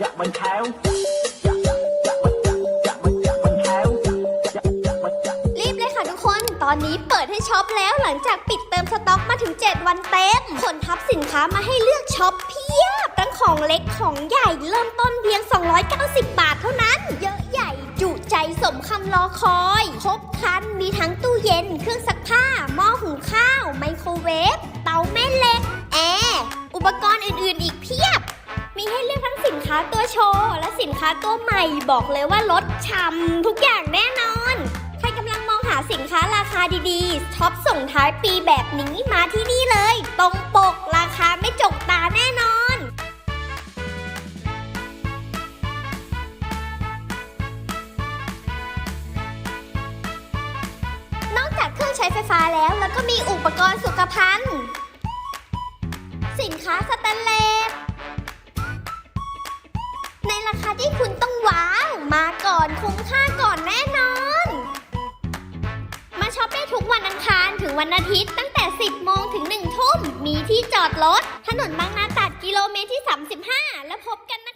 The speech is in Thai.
รีบเลยค่ะทุกคน ตอนนี้เปิดให้ช็อปแล้วหลังจากปิดเติมสต็อกมาถึง 7 วันเต็มขนทับสินค้ามาให้เลือกช็อปเพียบทั้งของเล็กของใหญ่เริ่มต้นเพียง 290 บาทเท่านั้น เยอะใหญ่จุใจสมคำรอคอย ครบครันมีทั้งตู้เย็น เครื่องซักผ้า หม้อหุงข้าว ไมโครเวฟ เตาแม่เหล็ก แอร์ อุปกรณ์อื่นๆ อีกเพียบ ค้าตัวโชว์ และสินค้าตัวใหม่บอกเลยว่าลดช่ำทุกอย่างแน่นอน ใครกำลังมองหาสินค้าราคาดีๆช็อปส่งท้ายปีแบบนี้มาที่นี่เลย ตรงปกราคาไม่จกตาแน่นอน นอกจากเครื่องใช้ไฟฟ้าแล้ว แล้วก็มีอุปกรณ์สุขภัณฑ์ สินค้าสแตนเลส มาก่อนคุ้มค่าก่อนแน่นอน มาช็อปได้ทุกวันอังคารถึงวันอาทิตย์ตั้งแต่ 10 โมงถึง 1 ทุ่ม มีที่จอดรถ ถนนบางนาตราดกิโลเมตรที่ 35 แล้วพบกันนะคะ